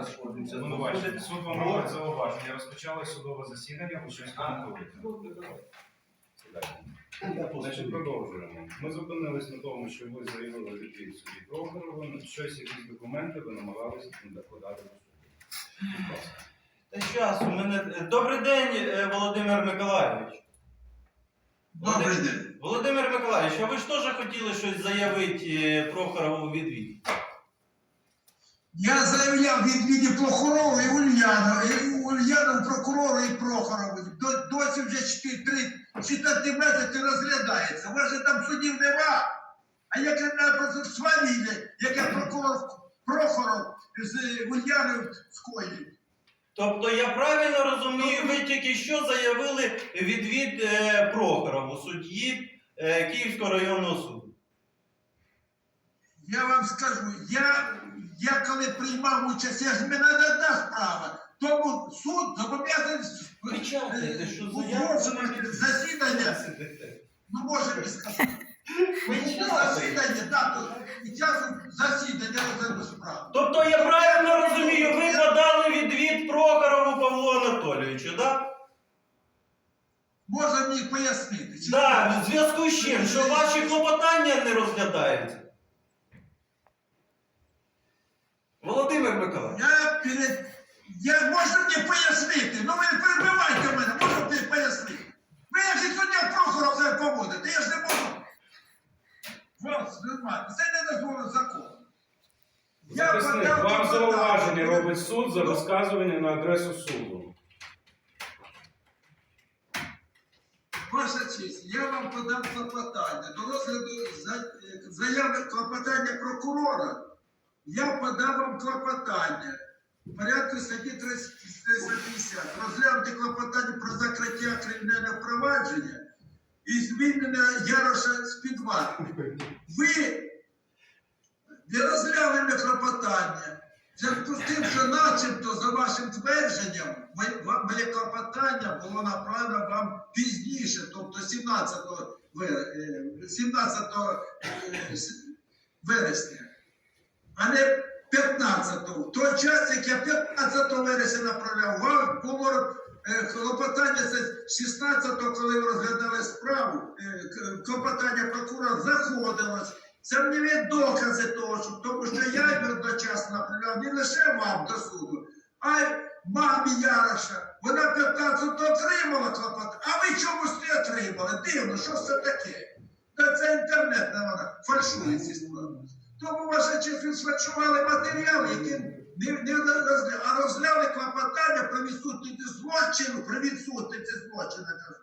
розходимося. Обвинувачення. Суд вам робить зауваження. Розпочали судове засідання, ви щось. Значить, продовжуємо. Ми зупинились на тому, що ви заявили відповідь суді Прохорову, щось, якісь документи ви намагалися докладати до суду. Будь ласка. Та щас, у мене... Добрий день, е, Володимир Миколайович. Добрий день. Володимир Миколайович, а ви ж теж хотіли щось заявити е, Прохорову відвід? Я заявляв від віді Прохорова і Ульянова, і Ульянов прокурору і Прохорову. До- Досі вже 4 месяці розглядається. У вас же там судів нема. А яке на просто свалілля, яке прокурор Прохоров з Ульянов скоїв. Тобто я правильно розумію, ви тільки що заявили відвід е, Прохорову, судді е, Київського районного суду. Я вам скажу, я, я коли приймав участь, я ж мене не одна справа. Тому суд зобов'язаний е, засідання. Ну, може не сказати. Засідання, так, під час засідання розгляду справи. Тобто я правильно розумію, ви подали відвід Прохорову Павлу Анатолійовичу, так? Можна мені пояснити? Так, в зв'язку з чим, що ваші клопотання не розглядаються. Володимир Миколаївич. Я перед... Я можна мені пояснити? Ну ви не перебивайте мене, можна мені пояснити? Ви як і суддя Прохоров себе поводите, я ж не можу. Вас нормально, це не дозволить закон. Я подав вам клопотання. зауваження робить суд за розказування на адресу суду. Ваша честь, я вам подав клопотання. До розгляду за- е, заяви клопотання прокурора. Я подав вам клопотання. В порядку статті 350. Розглянути клопотання про закриття кримінального провадження і звільнення Яроша з під. Ви не розглянули клопотання. Зв'язку з тим, що начебто за вашим твердженням, моє- клопотання було направлено вам пізніше, тобто 17, е, 17 е, вересня, а не 15-го. В той час, як я 15 вересня направляв, вам було е, клопотання це 16-го, коли ви розглядали справу, е, клопотання прокурора заходилось. Це мені є докази того, що, тому що я одночасно направляв не лише вам до суду, а й мамі Яроша. Вона 15 отримала клопотання, а ви чомусь не отримали. Дивно, що це таке? Та це інтернет не вона фальшує ці справи. Тому ваша честь ви сфальшували матеріали, які не, не розгляли, а розгляли клопотання про відсутність злочину, про відсутність злочину. кажу.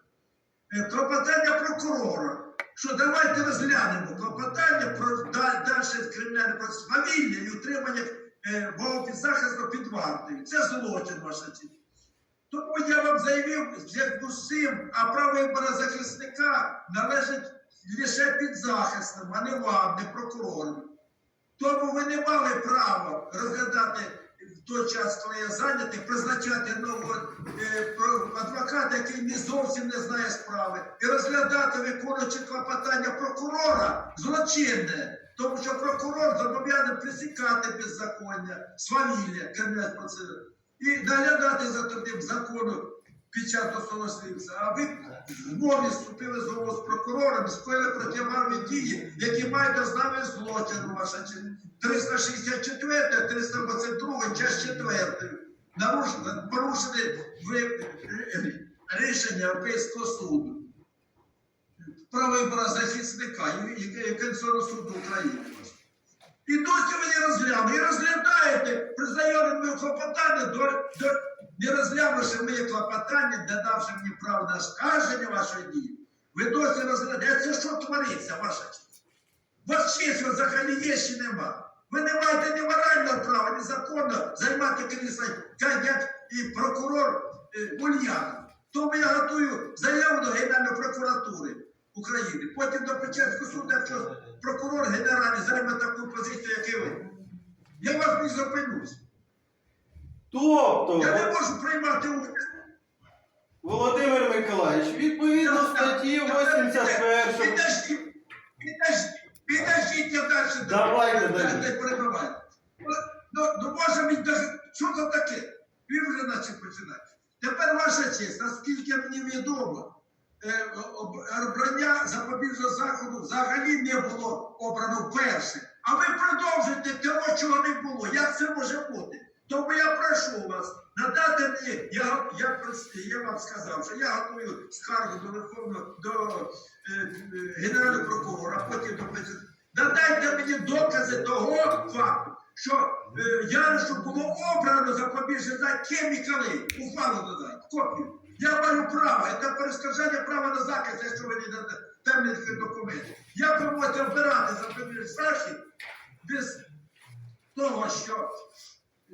Е, Клопотання прокурора. Що давайте розглянемо клопотання про да- далі кримінальне процес фамілія і утримання е, мого підзахису під вартою. Це злочин, ваша честь. Тому я вам заявив зв'язку з а право вибору захисника належить лише підзахисним, а не вам, не прокурору. Тому ви не мали права розглядати в той час, коли я зайнятий, призначати нового е, адвоката, який не зовсім не знає справи, і розглядати, виконуючи клопотання прокурора, злочинне. Тому що прокурор зобов'язаний присікати беззаконня, свавілля, кримінальне процедури, і наглядати за тим закону під час досудового. А ви в мові вступили з з прокурором скоїли протиправні дії, які мають ознаки злочину, ваша 364, 322, час 4. Нарушили, порушили рішення Європейського суду. Про вибору захисника і Конституційного суду України. І досі ви не розглянули. І розглядаєте, признаєте моє клопотання, до, до, не розглянувши моє клопотання, не давши мені право на скарження вашої дії. Ви досі розглядаєте. Це що твориться, ваша честь? У вас честь взагалі є чи нема. Ви не маєте ні морального права, ні законно займати крісло, як, як і прокурор е, Ульянов. Тому я готую заяву до Генеральної прокуратури України. Потім до Печерського суду, якщо прокурор генеральний займе таку позицію, як і ви. Я вас не зупинюсь. Тобто, Я не можу приймати участь. Володимир Миколаївич, відповідно статті 81. Підожди, підожди, підождіть, я далі. Давайте, далі. Ну, ну, ну, може мені даже Що це таке? Він вже почав починати. Тепер ваша честь, наскільки мені відомо, обрання запобіжного заходу взагалі не було обрано вперше. А ви продовжуєте того, чого не було. Як це може бути? Тому я прошу вас надати мені, я, я, я вам сказав, що я готую скаргу до Верховного до е, е, Генерального прокурора, потім до. Надайте мені докази того факту, що е, Ярошу було обрано запобіжний за хімікали. Ухвалу надайте, копію. Я маю право, це перешкоджання права на захист, якщо ви не дадете певних документів. Як ви можете обирати запобіжний захід без того, що,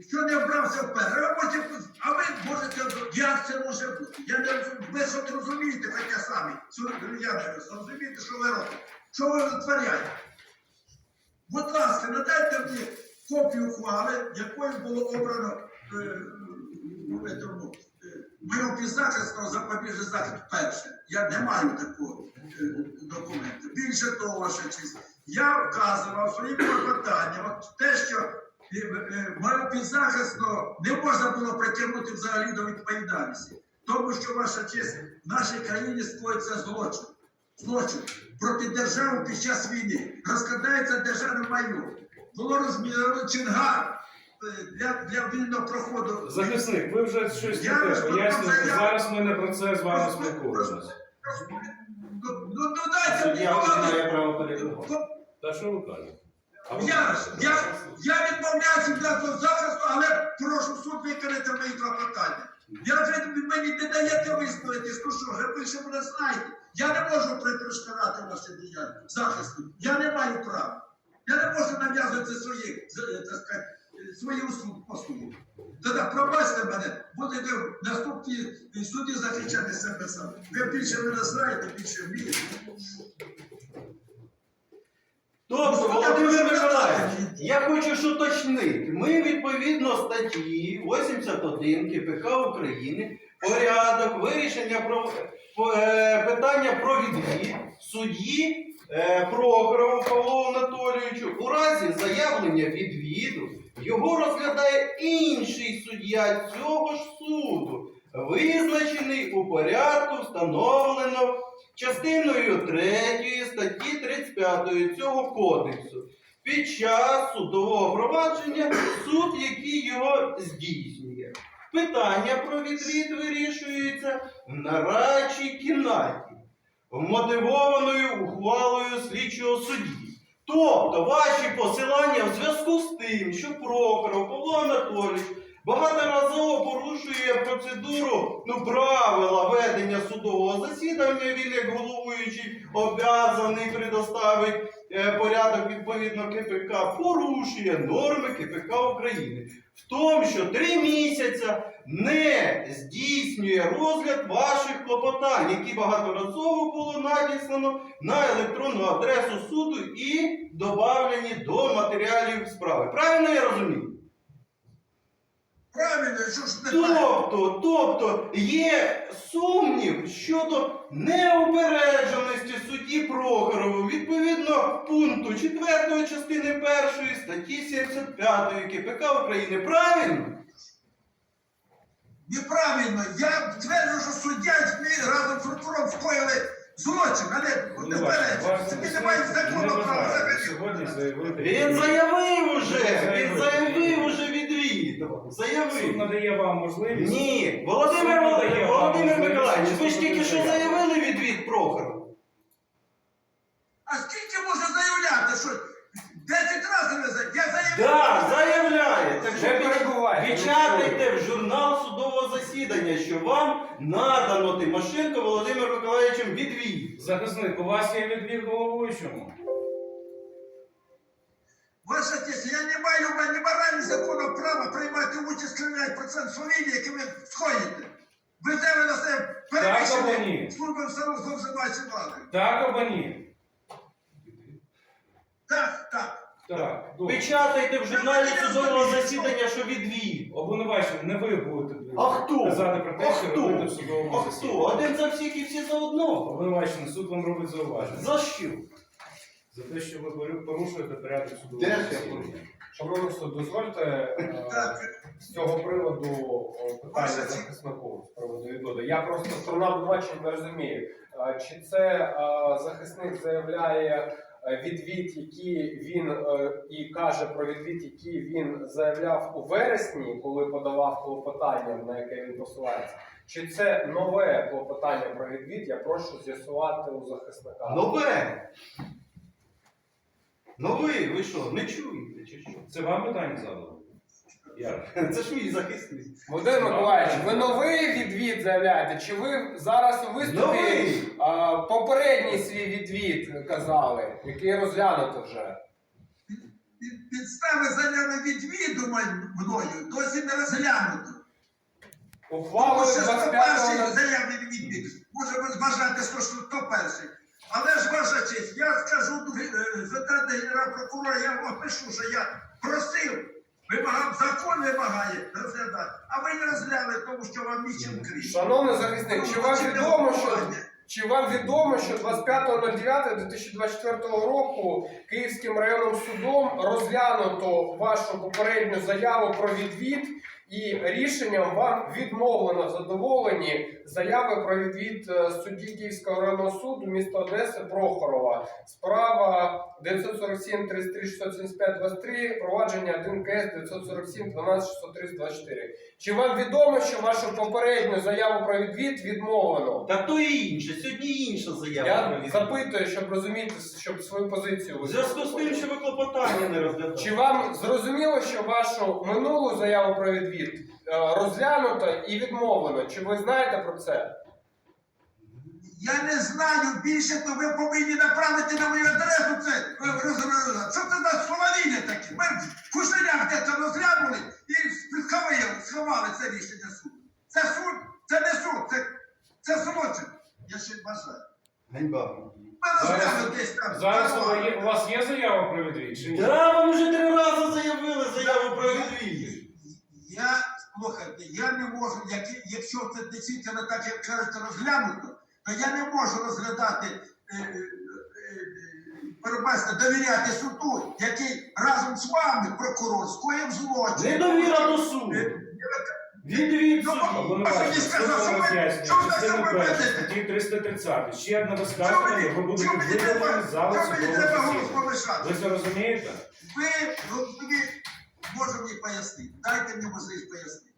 що не вбрався вперше? Ви а ви можете, як це може бути? Я не. Ви ж розумієте, хоча самі, я розумієте, що ви робите, що ви витворяєте. Будь ласка, надайте мені копію ухвали, якою було обрано е, в этому, е, моєму запобіжний захід перше. Я не маю такого е, документу. Більше того, ваша честь, я вказував своїм клопотанням от те, що е, е, не можна було притягнути взагалі до відповідальності. Тому що ваша честь в нашій країні скоїться злочин. Злочин проти держави під час війни. Розкрадається державне майно. Було розміновано чингар для, для вільного проходу. Захисник, ви вже щось Я таке пояснюєте. Зараз ми не про це з вами спілкуємося. Ну, ну, ну дайте мені право. Та що ви кажете? Я, я, я відмовляюся від власного захисту, але прошу суд виконати мої клопотання. Я вже мені не даєте висловитись, ну що, ви більше мене знаєте. Я не можу припрошкарати ваше діяння захисту. Я не маю права. Я не можу нав'язувати свої, так сказати, е, свої послуги. Тоді пробачте мене, будете в наступній суді захищати себе сам. Ви більше мене знаєте, більше вмієте. Тобто, Володимир Миколаївич, я хочу ж уточнити. Ми відповідно статті 81 КПК України порядок вирішення про е, питання про відвід судді е, Прохорову Павлу Анатолійовичу у разі заявлення відвіду його розглядає інший суддя цього ж суду, визначений у порядку, встановлено частиною 3 статті 35 цього кодексу під час судового провадження суд, який його здійснює. Питання про відвід вирішується в нарадчій кімнаті, вмотивованою ухвалою слідчого судді. Тобто ваші посилання в зв'язку з тим, що Прохоров Павло Анатолійович багаторазово порушує процедуру, ну, правила ведення судового засідання, він як головуючий обязаний предоставити е, порядок відповідно КПК, порушує норми КПК України. В тому, що три місяця не здійснює розгляд ваших клопотань, які багаторазово було надіслано на електронну адресу суду і добавлені до матеріалів справи. Правильно я розумію? Правильно, що ж не? Тобто, тобто є сумнів щодо неупередженості пункту 4 частини 1 статті 75 КПК України. Правильно? Неправильно. Я тверджу, що суддя ми разом з прокурором скоїли злочин, а не ваш Тобі немає не закону права. Він заявив уже, він Заявив. заявив уже відвід. Суд надає вам можливість. Ні, Володимир, Володимир, Миколаївич, ви ж тільки що заявили відвід Прохорову. А скільки можна заявляти, що 10 разів не заявляю? Я заявляю. Так, заявляє. Так що Не перебувайте. печатайте в журнал судового засідання, що вам надано Тимошенко Володимир Миколаївичем відвід. Захисник, у вас є відвід головуючому? Ваша честь, я не маю ні моральні закону права приймати участь в кримінальному процесі фамілії, які ви скоїте. Ви взяли на себе або ні? перевищення служби зловживаючої влади. Так або ні? Так, так. Так, добре. Печатайте в журналі судового засідання, що відвід. Обвинувачений, не ви будете А хто? казати про те, А що хто? робити в судовому А хто? засіданні. Один за всіх і всі за одного. Обвинувачений, суд вам робить зауваження. За що? За те, що ви порушуєте порядок судового Де я засідання. Шановний суд, дозвольте е, з цього приводу о, питання Ваша честь. захиснику з приводу відводу. Я просто сторона обвинувачення не розумію, е, чи це е, захисник заявляє е, відвід, який він е, і каже про відвід, який він заявляв у вересні, коли подавав клопотання, на яке він посилається. Чи це нове клопотання про відвід? Я прошу з'ясувати у захисника. Нове! Новий, ви що, не чуєте чи що? Це вам питання задали? Це ж мій захисник. Володимир Миколаївич, ви новий відвід заявляєте? Чи ви зараз у виступі Новий! а, попередній свій відвід казали, який розглянуто вже? під- підстави заяви відвіду мною досі не розглянуто. Ухвалою Тому хто 25 перший на- заявний відвід може вважати, що що хто перший. Але ж ваша честь, я скажу е, звертати генерал прокурора, я вам опишу, що я просив, вимагав, закон вимагає розглядати, а ви не розгляли, тому що вам нічим крізь. Шановний захисник, чи вам відомо, що чи вам відомо, що 25.09.2024 року Київським районним судом розглянуто вашу попередню заяву про відвід, і рішенням вам відмовлено в задоволенні заяви про відвід е, судді Київського районного суду міста Одеси Прохорова. Справа 947 33 675 23, провадження 1 КС 947 12 630 24. Чи вам відомо, що вашу попередню заяву про відвід відмовлено? Та то і інше, сьогодні інша заява. Я про відвід. запитую, щоб розуміти, щоб свою позицію В зв'язку з тим, що ви клопотання не розглядали. Чи вам зрозуміло, що вашу минулу заяву про відвід е, розглянуто і відмовлено? Чи ви знаєте про це? Я не знаю більше, то ви повинні направити на мою адресу це. роз- Що це за словаріння такі? Ми в кушенях де це розглянули і сховали, сховали це рішення суду. Це суд, це не суд, це, це злочин. Я ще вважаю. Ганьба. Ми розглянули десь там. Зараз у вас є- у вас є заява про відвід чи ні? Да, вам вже три рази заявили заяву про відвід. Я, слухайте, я не можу, як, якщо це дійсно так, як кажете, розглянуто, то я не можу розглядати, е, е, е, перебачте, довіряти суду, який разом з вами, прокурор, скоїв злочин. Недовіра до суду. Е, Відвід судді. Обвинувачення, А що судове що ви- що ви частина за перша, статті 330. Ще одне висказування, ви будете що мені треба, з мені судового треба засідання. повишати? Ви це розумієте? Ви, ну, тобі, можу мені пояснити. Дайте мені можливість пояснити.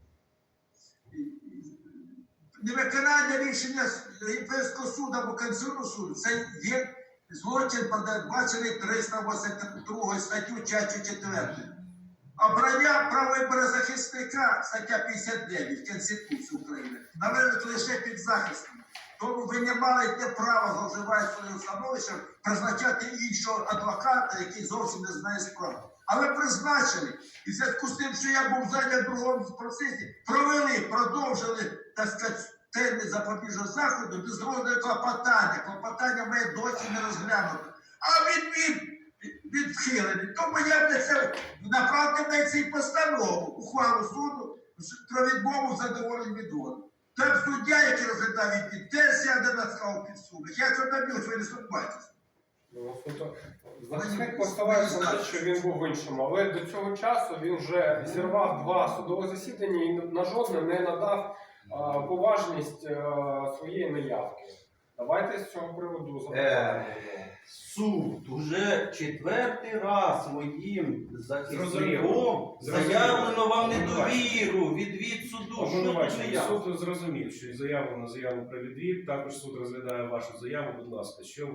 Невиконання рішення Європейського суду або Конституційного суду це є злочин, передбачений 382 статтю частю 4. Обрання права вибору захисника, стаття 59 Конституції України, належить лише під захистом. Тому ви не маєте права, зловживаючи своїм становищем, призначати іншого адвоката, який зовсім не знає справи. Але призначили. І в зв'язку з тим, що я був зайнят в другому процесі, провели, продовжили, так сказати, термін запобіжного заходу без розгляду клопотання. Клопотання моє досі не розглянуто. А відвід відхилений. Тому я це направте на цій постанову, ухвалу суду про відмову задоволень відводу. Там суддя, який розглядав відвід, теж сяде на скал підсудних. Я це доб'юсь, ви не сумнівайтеся. Ну, суто, Захисник посилається на те, що він був в іншому, але до цього часу він вже зірвав два судові засідання і на жодне не надав а, поважність а, своєї наявки. Давайте з цього приводу запитаємо. Суд уже четвертий раз моїм захисником заявлено вам недовіру відвід суду. Що тут не Обвинувачення, я? суд зрозумів, що заяву на заяву про відвід, також суд розглядає вашу заяву, будь ласка, що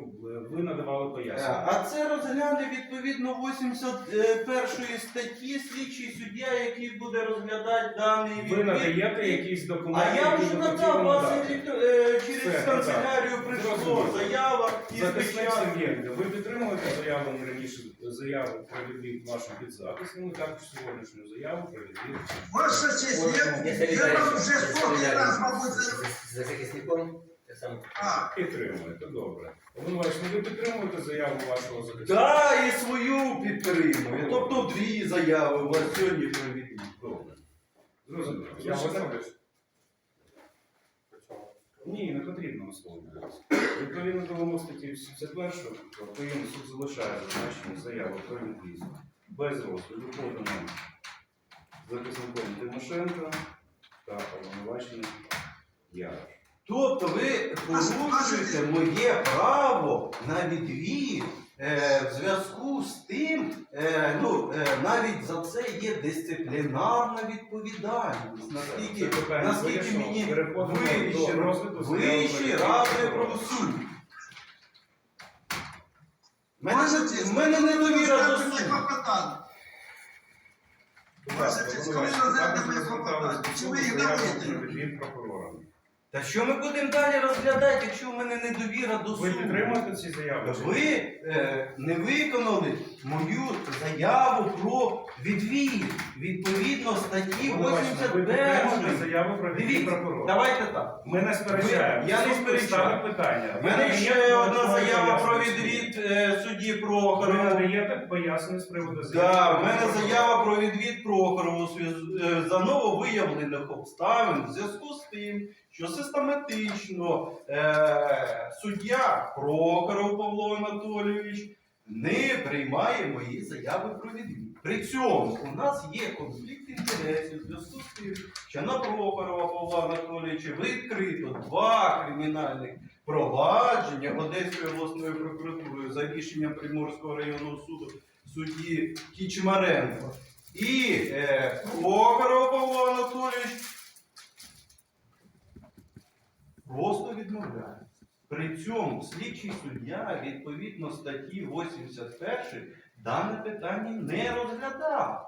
ви надавали пояснення. А це розгляне відповідно 81 статті. Слідчий суддя, який буде розглядати даний Ви надаєте якісь документи, А я вже надав вас е, через канцелярію прийшло заява і звичайно. Сергієнко, ви підтримуєте заявлену раніше заяву про відвід вашого підзахисну, також сьогоднішню заяву про відвід. Ваша честь, я, я вам вже сотні раз, мабуть, за... За захисником. А, Підтримуєте, добре. Обвинувачення, ви підтримуєте заяву вашого захисника? Так, і свою підтримую. Тобто дві заяви у вас сьогодні про відвід. Добре. Зрозуміло. Я висловлюсь. Ні, не потрібно висловлюватися. Відповідно до вимог статті 71 Україна суд залишає зазначені заяви про відвіз. без розгляду подано захисником Тимошенко та обвинуваченим Ярош. Тобто ви порушуєте моє право на відвід в зв'язку з тим, е, ну, е, навіть за це є дисциплінарна відповідальність. Наскільки, наскільки мені про ради правосуддя. В мене, не- честь, в мене недовіра до суду. Ваша розглядаємо звертались до клопотання, чи ви їх заявою давите? прокурора. Та що ми будемо далі розглядати, якщо в мене недовіра до Ви суду? підтримуєте ці заяви? Ви е, не виконали мою заяву про відвід відповідно статті Обвинувачений, Ви підтримуєте 81. заяву про відвід Дивіться, прокурора? давайте так. Ми не сперечаємо. Ви- я не Суд сперечаю. питання. У Ви мене надаєте ще одна додаткове заява про пояснення? відвід е, судді Ви Прохорова. надаєте пояснення з приводу Да, в мене заява про відвід Прохорову зв'яз- е, за нововиявлених обставин в зв'язку з тим, що систематично е, суддя Прохоров Павло Анатолійович не приймає мої заяви про відвід. При цьому у нас є конфлікт інтересів зв'язку з тим, що на Прохорова Павла Анатолійовича відкрито два кримінальних провадження Одеською обласною прокуратурою за рішенням Приморського районного суду судді Кічмаренко. І е, Прохоров Павло Анатолійович просто відмовляє. При цьому слідчий суддя відповідно статті 81 дане питання не розглядав.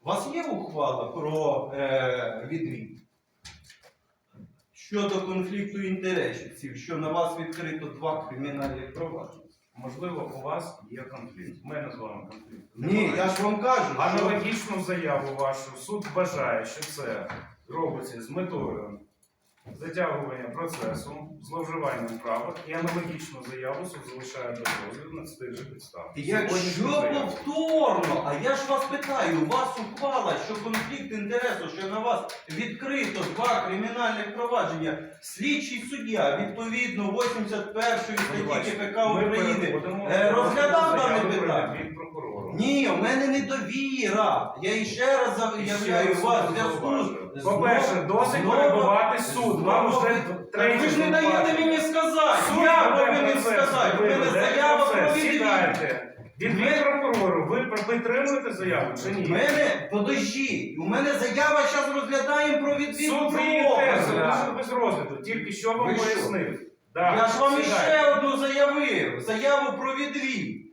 У вас є ухвала про е, відвід? Щодо конфлікту інтересів, що на вас відкрито два кримінальних провадження. Можливо, у вас є конфлікт. У мене з вами конфлікт. Ні, я ж вам кажу, що Аналогічну заяву вашу суд вважає, що це робиться з метою затягування процесу, зловживанням права, і аналогічну заяву суд залишає без розгляду на цих же підставах. Якщо повторно, а я ж вас питаю, у вас ухвала, що конфлікт інтересу, що на вас відкрито два кримінальних провадження, слідчий суддя, відповідно 81 статті КПК України, е, розглядав дане питання? відвід прокурору. Ні, у мене недовіра. Я іще раз заявляю вас зв'язку По-перше, досить знову- перебувати суд. Вам Так третє ви ж не даєте мені сказати. Суд Я веде повинен процес, сказати. У ви мене ведете заява про процес, відвід. Сідайте. Відвід прокурору, ви підтримуєте заяву чи У ні? мене, подожди, у мене заява зараз розглядаємо про відвід Суд залишив без розгляду, тільки що вам Ви що? пояснив. Да, Я ж вам сідайте. іще одну заявив, заяву про відвід.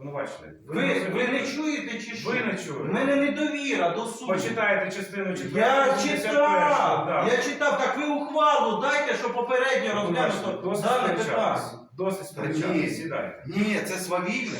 Обвинувачений. Ви, ви не чуєте чи що? Ви не У чуєте. мене недовіра до суду. Почитайте частину 4. Я читав, я читав, так ви ухвалу дайте, що попередньо розглянуто Досить дане питання. сперечатися. Досить Ні. сперечатися. Сідайте. Ні, це свавілля,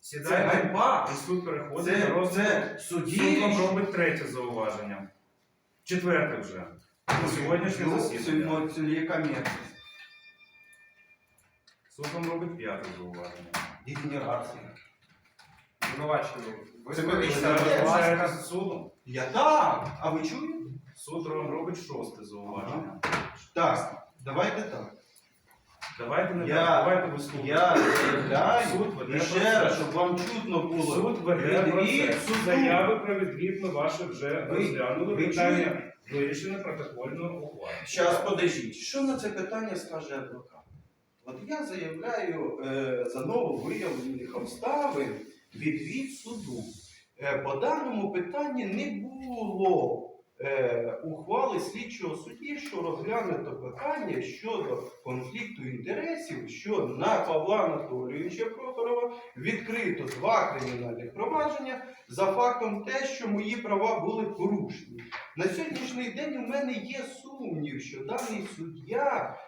це Сідайте. ганьба, І суд переходить це, до розгляду. це Суд вам судді. робить третє зауваження. Четверте вже. На сьогоднішнє засідання. Це яка мерзость? Суд вам робить п'яте зауваження. Дегенерація. Обвинувачений, ви Це вважаєте з судом? Я так, а ви чуєте? Суд вам робить шосте зауваження. Так, давайте так. Давайте не Я- давайте вислухайте. Я заявляю Суд веде ще процес. раз, щоб вам чутно було. Суд веде Відвід процес. суду. Заяви про відвід ми ваші вже Ви- розглянули. ви Питання вирішено протокольно ухвалено. Зараз подождіть, що на це питання скаже адвокат? От я заявляю е, за нововиявлених обставин відвід суду. Е, по даному питанні не було е, ухвали слідчого судді, що розглянуто питання щодо конфлікту інтересів, що на Павла Анатолійовича Прохорова відкрито два кримінальних провадження за фактом те, що мої права були порушені. На сьогоднішній день у мене є сумнів, що даний суддя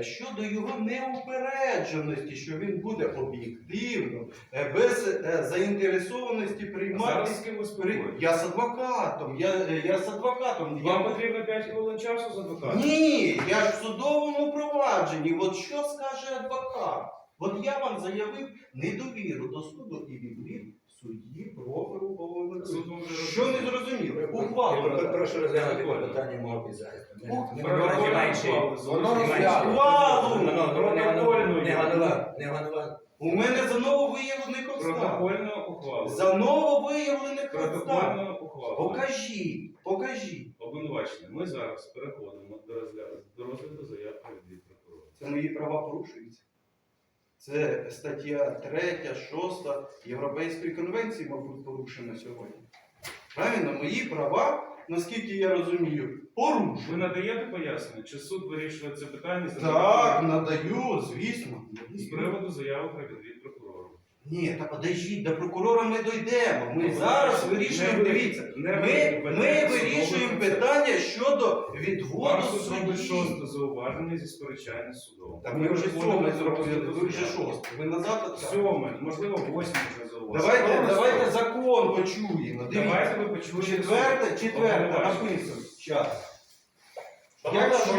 щодо його неупередженості, що він буде об'єктивно, е, без е, заінтересованості приймати. Зараз з ким При- Я з адвокатом, я, е, я з адвокатом. Вам потрібно 5 хвилин часу з адвокатом? Ні, я ж в судовому провадженні. От що скаже адвокат? От я вам заявив недовіру до суду і відвід судді вам вже Що не зрозуміло? Ухвалу. Прошу розглянути питання мого ухвалу. У мене за нововиявлених обставин. Протокольно ухвалено. За нововиявлених обставин. Покажіть, покажіть. Обвинувачення. Ми зараз переходимо до розгляду, до розгляду заяви від прокурора. Це мої права порушуються. Це стаття 3, 6 Європейської конвенції, мабуть, порушена сьогодні. Правильно, мої права, наскільки я розумію, Ви надаєте пояснення, чи суд вирішує це питання Так, надаю, звісно. з приводу заяви про відвід? Ні, та подождіть, до прокурора ми дійдемо. Ми Ну, зараз не вирішуємо, ви- дивіться, не ми, ми вирішуємо питання щодо відводу Вам суд робить судді. шосте зауваження зі сперечання з судом. Та ми вже сьоме зробили, ви вже шосте. Ви назад от- Сьоме, можливо, восьме вже зауваження. Давайте, давайте закон почуємо. Давайте Дивіться. ви почуєте. Четверте, четверте написано. Шановні Якщо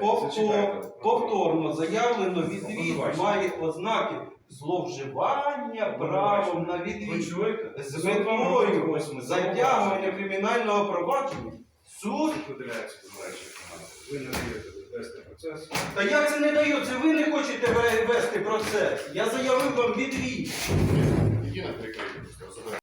повтор- повторно заявлено відвід має ознаки зловживання правом на відвід чуєте? з метою затягування кримінального провадження, суд. Виділяється позначення. Ви не даєте вести процес. Та я це не даю? Це ви не хочете вести процес. Я заявив вам відвід. Єдина перекриття.